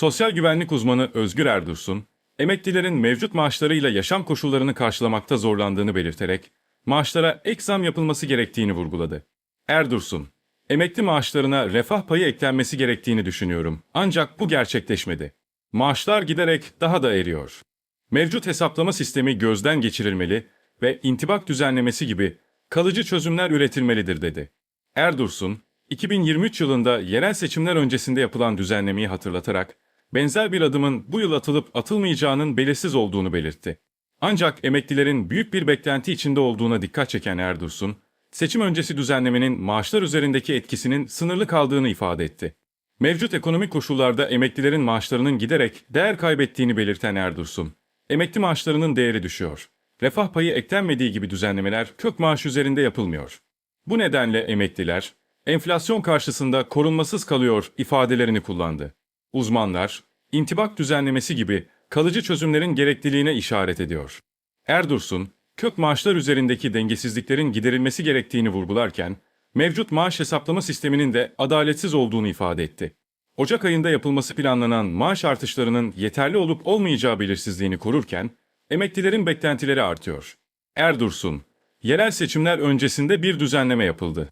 Sosyal güvenlik uzmanı Özgür Erdursun, emeklilerin mevcut maaşlarıyla yaşam koşullarını karşılamakta zorlandığını belirterek, maaşlara ek zam yapılması gerektiğini vurguladı. Erdursun, emekli maaşlarına refah payı eklenmesi gerektiğini düşünüyorum. Ancak bu gerçekleşmedi. Maaşlar giderek daha da eriyor. Mevcut hesaplama sistemi gözden geçirilmeli ve intibak düzenlemesi gibi kalıcı çözümler üretilmelidir dedi. Erdursun, 2023 yılında yerel seçimler öncesinde yapılan düzenlemeyi hatırlatarak, benzer bir adımın bu yıl atılıp atılmayacağının belirsiz olduğunu belirtti. Ancak emeklilerin büyük bir beklenti içinde olduğuna dikkat çeken Erdursun, seçim öncesi düzenlemenin maaşlar üzerindeki etkisinin sınırlı kaldığını ifade etti. Mevcut ekonomik koşullarda emeklilerin maaşlarının giderek değer kaybettiğini belirten Erdursun, emekli maaşlarının değeri düşüyor. Refah payı eklenmediği gibi düzenlemeler kök maaş üzerinde yapılmıyor. Bu nedenle emekliler, enflasyon karşısında korunmasız kalıyor ifadelerini kullandı. Uzmanlar, intibak düzenlemesi gibi kalıcı çözümlerin gerekliliğine işaret ediyor. Erdursun, kök maaşlar üzerindeki dengesizliklerin giderilmesi gerektiğini vurgularken, mevcut maaş hesaplama sisteminin de adaletsiz olduğunu ifade etti. Ocak ayında yapılması planlanan maaş artışlarının yeterli olup olmayacağı belirsizliğini korurken, emeklilerin beklentileri artıyor. Erdursun, yerel seçimler öncesinde bir düzenleme yapıldı.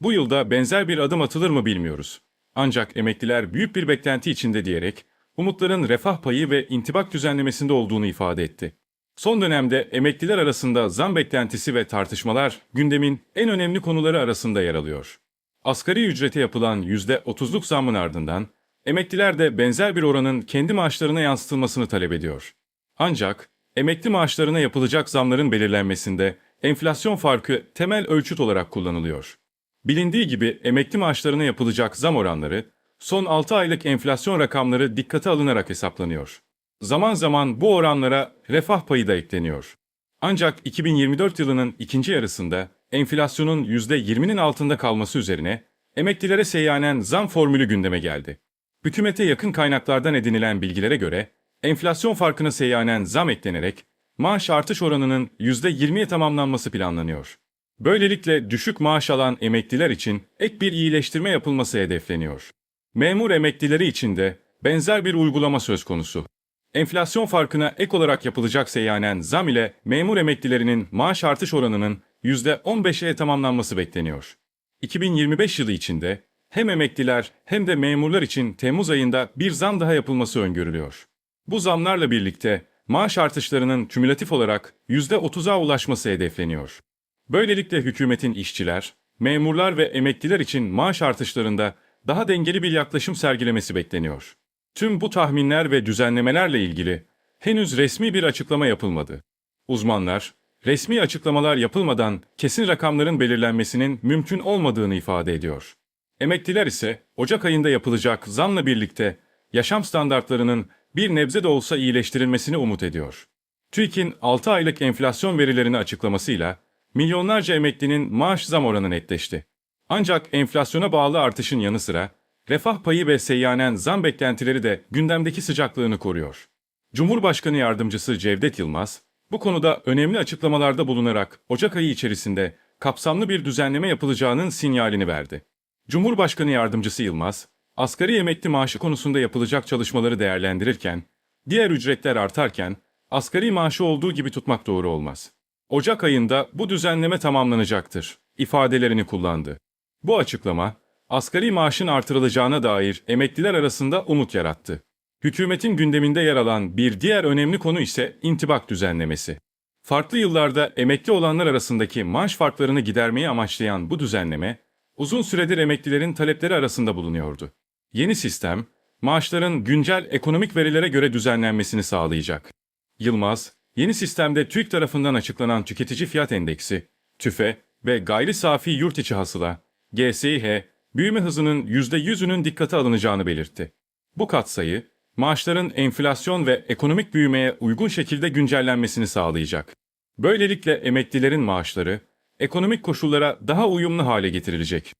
Bu yılda benzer bir adım atılır mı bilmiyoruz. Ancak emekliler büyük bir beklenti içinde diyerek, umutların refah payı ve intibak düzenlemesinde olduğunu ifade etti. Son dönemde emekliler arasında zam beklentisi ve tartışmalar gündemin en önemli konuları arasında yer alıyor. Asgari ücrete yapılan %30'luk zammın ardından emekliler de benzer bir oranın kendi maaşlarına yansıtılmasını talep ediyor. Ancak emekli maaşlarına yapılacak zamların belirlenmesinde enflasyon farkı temel ölçüt olarak kullanılıyor. Bilindiği gibi emekli maaşlarına yapılacak zam oranları son 6 aylık enflasyon rakamları dikkate alınarak hesaplanıyor. Zaman zaman bu oranlara refah payı da ekleniyor. Ancak 2024 yılının ikinci yarısında enflasyonun %20'nin altında kalması üzerine emeklilere seyyanen zam formülü gündeme geldi. Hükümete yakın kaynaklardan edinilen bilgilere göre enflasyon farkına seyyanen zam eklenerek maaş artış oranının %20'ye tamamlanması planlanıyor. Böylelikle düşük maaş alan emekliler için ek bir iyileştirme yapılması hedefleniyor. Memur emeklileri için de benzer bir uygulama söz konusu. Enflasyon farkına ek olarak yapılacak seyyanen zam ile memur emeklilerinin maaş artış oranının %15'e tamamlanması bekleniyor. 2025 yılı içinde hem emekliler hem de memurlar için Temmuz ayında bir zam daha yapılması öngörülüyor. Bu zamlarla birlikte maaş artışlarının kümülatif olarak %30'a ulaşması hedefleniyor. Böylelikle hükümetin işçiler, memurlar ve emekliler için maaş artışlarında daha dengeli bir yaklaşım sergilemesi bekleniyor. Tüm bu tahminler ve düzenlemelerle ilgili henüz resmi bir açıklama yapılmadı. Uzmanlar, resmi açıklamalar yapılmadan kesin rakamların belirlenmesinin mümkün olmadığını ifade ediyor. Emekliler ise Ocak ayında yapılacak zamla birlikte yaşam standartlarının bir nebze de olsa iyileştirilmesini umut ediyor. TÜİK'in 6 aylık enflasyon verilerini açıklamasıyla milyonlarca emeklinin maaş zam oranı netleşti. Ancak enflasyona bağlı artışın yanı sıra refah payı ve seyyanen zam beklentileri de gündemdeki sıcaklığını koruyor. Cumhurbaşkanı Yardımcısı Cevdet Yılmaz, bu konuda önemli açıklamalarda bulunarak Ocak ayı içerisinde kapsamlı bir düzenleme yapılacağının sinyalini verdi. Cumhurbaşkanı Yardımcısı Yılmaz, asgari emekli maaşı konusunda yapılacak çalışmaları değerlendirirken, diğer ücretler artarken asgari maaşı olduğu gibi tutmak doğru olmaz. Ocak ayında bu düzenleme tamamlanacaktır ifadelerini kullandı. Bu açıklama, asgari maaşın artırılacağına dair emekliler arasında umut yarattı. Hükümetin gündeminde yer alan bir diğer önemli konu ise intibak düzenlemesi. Farklı yıllarda emekli olanlar arasındaki maaş farklarını gidermeyi amaçlayan bu düzenleme, uzun süredir emeklilerin talepleri arasında bulunuyordu. Yeni sistem, maaşların güncel ekonomik verilere göre düzenlenmesini sağlayacak. Yılmaz, yeni sistemde TÜİK tarafından açıklanan tüketici fiyat endeksi, TÜFE ve gayri safi yurt içi hasıla, GSİH, büyüme hızının %100'ünün dikkate alınacağını belirtti. Bu katsayı, maaşların enflasyon ve ekonomik büyümeye uygun şekilde güncellenmesini sağlayacak. Böylelikle emeklilerin maaşları, ekonomik koşullara daha uyumlu hale getirilecek.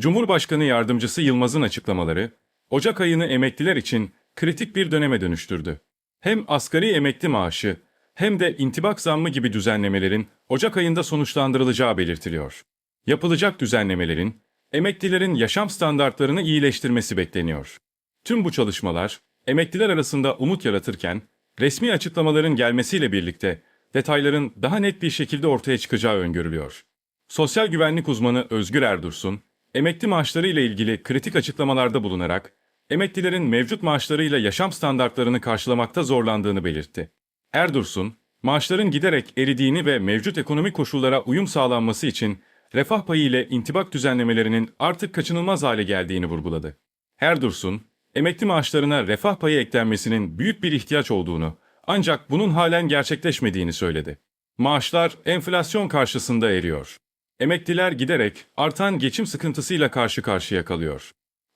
Cumhurbaşkanı Yardımcısı Yılmaz'ın açıklamaları, Ocak ayını emekliler için kritik bir döneme dönüştürdü. Hem asgari emekli maaşı hem de intibak zammı gibi düzenlemelerin Ocak ayında sonuçlandırılacağı belirtiliyor. Yapılacak düzenlemelerin emeklilerin yaşam standartlarını iyileştirmesi bekleniyor. Tüm bu çalışmalar emekliler arasında umut yaratırken, resmi açıklamaların gelmesiyle birlikte detayların daha net bir şekilde ortaya çıkacağı öngörülüyor. Sosyal güvenlik uzmanı Özgür Erdursun, emekli maaşları ile ilgili kritik açıklamalarda bulunarak, emeklilerin mevcut maaşlarıyla yaşam standartlarını karşılamakta zorlandığını belirtti. Erdursun, maaşların giderek eridiğini ve mevcut ekonomik koşullara uyum sağlanması için refah payı ile intibak düzenlemelerinin artık kaçınılmaz hale geldiğini vurguladı. Erdursun, emekli maaşlarına refah payı eklenmesinin büyük bir ihtiyaç olduğunu ancak bunun halen gerçekleşmediğini söyledi. Maaşlar enflasyon karşısında eriyor. Emekliler giderek artan geçim sıkıntısıyla karşı karşıya kalıyor.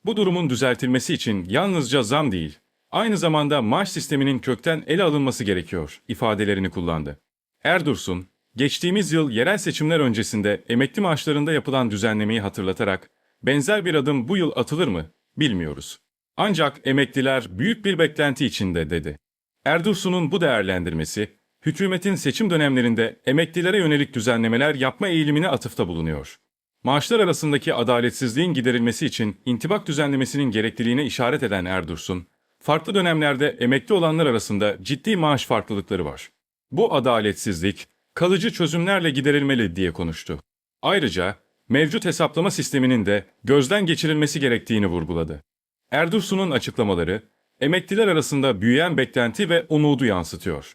Bu durumun düzeltilmesi için yalnızca zam değil, aynı zamanda maaş sisteminin kökten ele alınması gerekiyor ifadelerini kullandı. Erdursun, geçtiğimiz yıl yerel seçimler öncesinde emekli maaşlarında yapılan düzenlemeyi hatırlatarak benzer bir adım bu yıl atılır mı bilmiyoruz. Ancak emekliler büyük bir beklenti içinde dedi. Erdursun'un bu değerlendirmesi, hükümetin seçim dönemlerinde emeklilere yönelik düzenlemeler yapma eğilimine atıfta bulunuyor. Maaşlar arasındaki adaletsizliğin giderilmesi için intibak düzenlemesinin gerekliliğine işaret eden Erdursun, farklı dönemlerde emekli olanlar arasında ciddi maaş farklılıkları var. Bu adaletsizlik kalıcı çözümlerle giderilmeli diye konuştu. Ayrıca mevcut hesaplama sisteminin de gözden geçirilmesi gerektiğini vurguladı. Erdursun'un açıklamaları emekliler arasında büyüyen beklenti ve umudu yansıtıyor.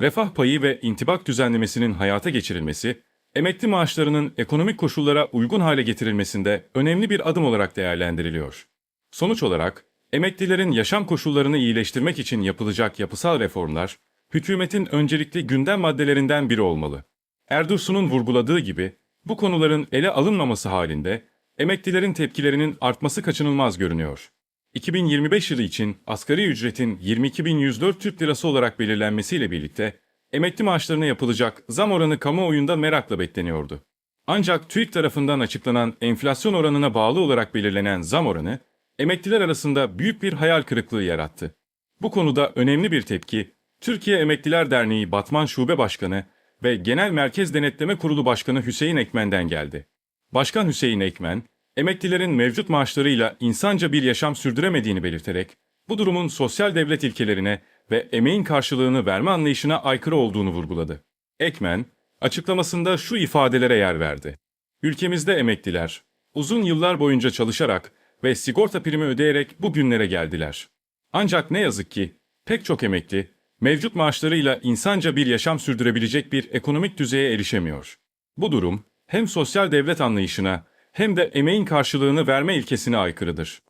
Refah payı ve intibak düzenlemesinin hayata geçirilmesi, emekli maaşlarının ekonomik koşullara uygun hale getirilmesinde önemli bir adım olarak değerlendiriliyor. Sonuç olarak, emeklilerin yaşam koşullarını iyileştirmek için yapılacak yapısal reformlar, hükümetin öncelikli gündem maddelerinden biri olmalı. Erdursun'un vurguladığı gibi, bu konuların ele alınmaması halinde, emeklilerin tepkilerinin artması kaçınılmaz görünüyor. 2025 yılı için asgari ücretin 22.104 Türk Lirası olarak belirlenmesiyle birlikte emekli maaşlarına yapılacak zam oranı kamuoyunda merakla bekleniyordu. Ancak TÜİK tarafından açıklanan enflasyon oranına bağlı olarak belirlenen zam oranı emekliler arasında büyük bir hayal kırıklığı yarattı. Bu konuda önemli bir tepki Türkiye Emekliler Derneği Batman Şube Başkanı ve Genel Merkez Denetleme Kurulu Başkanı Hüseyin Ekmen'den geldi. Başkan Hüseyin Ekmen, emeklilerin mevcut maaşlarıyla insanca bir yaşam sürdüremediğini belirterek, bu durumun sosyal devlet ilkelerine ve emeğin karşılığını verme anlayışına aykırı olduğunu vurguladı. Ekmen, açıklamasında şu ifadelere yer verdi. Ülkemizde emekliler, uzun yıllar boyunca çalışarak ve sigorta primi ödeyerek bu günlere geldiler. Ancak ne yazık ki pek çok emekli, mevcut maaşlarıyla insanca bir yaşam sürdürebilecek bir ekonomik düzeye erişemiyor. Bu durum, hem sosyal devlet anlayışına hem de emeğin karşılığını verme ilkesine aykırıdır.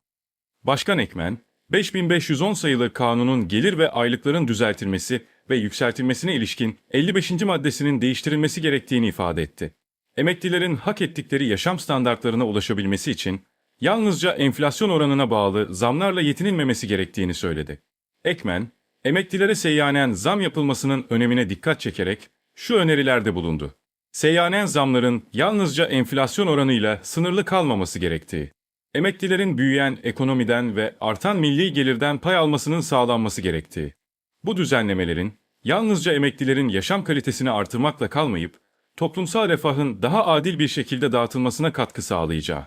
Başkan Ekmen, 5510 sayılı kanunun gelir ve aylıkların düzeltilmesi ve yükseltilmesine ilişkin 55. maddesinin değiştirilmesi gerektiğini ifade etti. Emeklilerin hak ettikleri yaşam standartlarına ulaşabilmesi için yalnızca enflasyon oranına bağlı zamlarla yetinilmemesi gerektiğini söyledi. Ekmen, emeklilere seyyanen zam yapılmasının önemine dikkat çekerek şu önerilerde bulundu. Seyyanen zamların yalnızca enflasyon oranıyla sınırlı kalmaması gerektiği, emeklilerin büyüyen ekonomiden ve artan milli gelirden pay almasının sağlanması gerektiği, bu düzenlemelerin yalnızca emeklilerin yaşam kalitesini artırmakla kalmayıp, toplumsal refahın daha adil bir şekilde dağıtılmasına katkı sağlayacağı.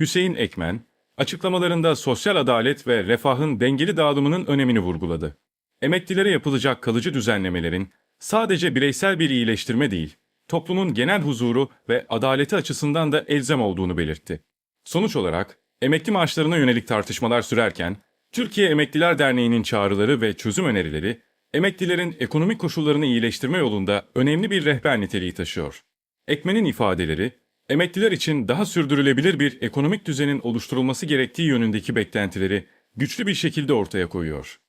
Hüseyin Ekmen, açıklamalarında sosyal adalet ve refahın dengeli dağılımının önemini vurguladı. Emeklilere yapılacak kalıcı düzenlemelerin sadece bireysel bir iyileştirme değil, toplumun genel huzuru ve adaleti açısından da elzem olduğunu belirtti. Sonuç olarak emekli maaşlarına yönelik tartışmalar sürerken Türkiye Emekliler Derneği'nin çağrıları ve çözüm önerileri emeklilerin ekonomik koşullarını iyileştirme yolunda önemli bir rehber niteliği taşıyor. Ekmen'in ifadeleri emekliler için daha sürdürülebilir bir ekonomik düzenin oluşturulması gerektiği yönündeki beklentileri güçlü bir şekilde ortaya koyuyor.